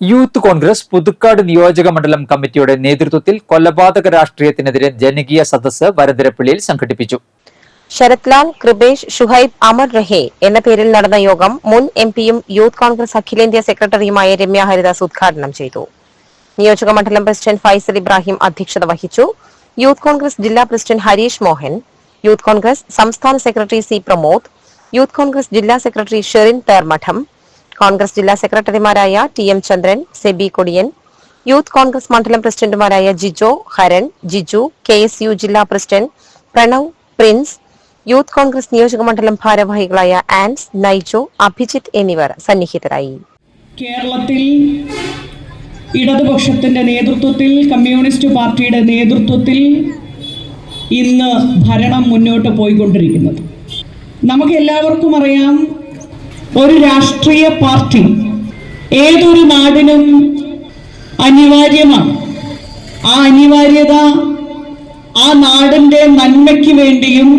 Youth Congress Puthukkad നിയോജക മണ്ഡലം കമ്മിറ്റിയുടെ നേതൃത്വത്തിൽ കൊലപാതക രാഷ്ട്രീയത്തിനെതിരെ ജനകീയ സദസ്സ് വരതിരപ്പള്ളിയിൽ സംഘടിപ്പിച്ചു. ശരത്ലാൽ കൃപേഷ് ഷുഹൈബ് അമർ റഹേ എന്ന പേരിൽ നടന്ന യോഗം മുൻ എം പിയും യൂത്ത് കോൺഗ്രസ് അഖിലേന്ത്യാ സെക്രട്ടറിയുമായ രമ്യ ഹരിദാസ് ഉദ്ഘാടനം ചെയ്തു. നിയോജക മണ്ഡലം പ്രസിഡന്റ് ഫൈസൽ ഇബ്രാഹിം അധ്യക്ഷത വഹിച്ചു. യൂത്ത് കോൺഗ്രസ് ജില്ലാ പ്രസിഡന്റ് ഹരീഷ് മോഹൻ യൂത്ത് കോൺഗ്രസ് സംസ്ഥാന secretary C Pramod youth Congress ജില്ലാ സെക്രട്ടറി ഷെറിൻ പേർമഠം കോൺഗ്രസ് ജില്ലാ സെക്രട്ടറിമാരായ T M Chandran Sebi Kodiyan youth Congress മണ്ഡലം പ്രസിഡന്റുമാരായ Jijo Haran Jiju K S U ജില്ലാ president Pranav Prince youth Congress നിയോജക മണ്ഡലം ഭാരവാഹികളായ ആൻസ് നൈജോ അഭിജിത്ത് എന്നിവർ സന്നിഹിതരായി. കേരളത്തിൽ ഇടതുപക്ഷത്തിന്റെ നേതൃത്വത്തിൽ കമ്മ്യൂണിസ്റ്റ് പാർട്ടിയുടെ നേതൃത്വത്തിൽ ഇന്ന് ഭരണം മുന്നോട്ട് പോയിക്കൊണ്ടിരിക്കുന്നത്. നമുക്ക് എല്ലാവർക്കും അറിയാം ഒരു രാഷ്ട്രീയ പാർട്ടി ഏതൊരു നാടിനും അനിവാര്യമാണ്. ആ അനിവാര്യത ആ നാടിന്റെ നന്മയ്ക്ക് വേണ്ടിയും